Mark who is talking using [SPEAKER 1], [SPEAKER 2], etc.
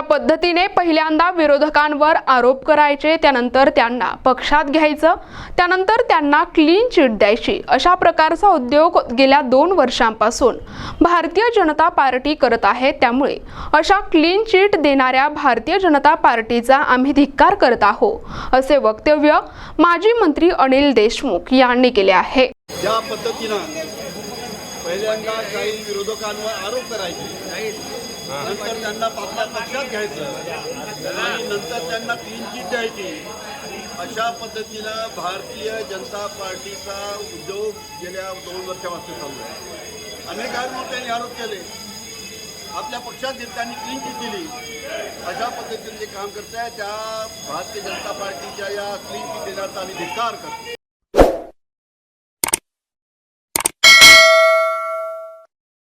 [SPEAKER 1] ज्या पद्धतीने पहिल्यांदा विरोधकांवर आरोप करायचे त्यानंतर त्यांना पक्षात घ्यायचं त्यानंतर त्यांना क्लीन चिट द्यायची अशा प्रकारचा उद्योग गेल्या दोन वर्षांपासून भारतीय जनता पार्टी करत आहे. त्यामुळे अशा क्लीन चिट देणाऱ्या भारतीय जनता पार्टीचा आम्ही धिक्कार करत आहोत असे वक्तव्य माजी मंत्री अनिल देशमुख यांनी केले आहे.
[SPEAKER 2] ज्या पद्धतीनं पहिल्यांदा काही विरोधकांवर आरोप करायचे. नंतर त्यांना आपल्या पक्षात घ्यायचं. आणि नंतर त्यांना क्लीन चिट द्यायची. अशा पद्धतीनं भारतीय जनता पार्टीचा उद्योग गेल्या दोन वर्षापासून चालू आहे. अनेक त्यांनी आरोप केले. आपल्या पक्षात जे त्यांनी क्लीन चिट दिली अशा पद्धतीने जे काम करत आहे त्या भारतीय जनता पार्टीच्या या क्लीन चिट देण्याचा आम्ही धिक्कार करतो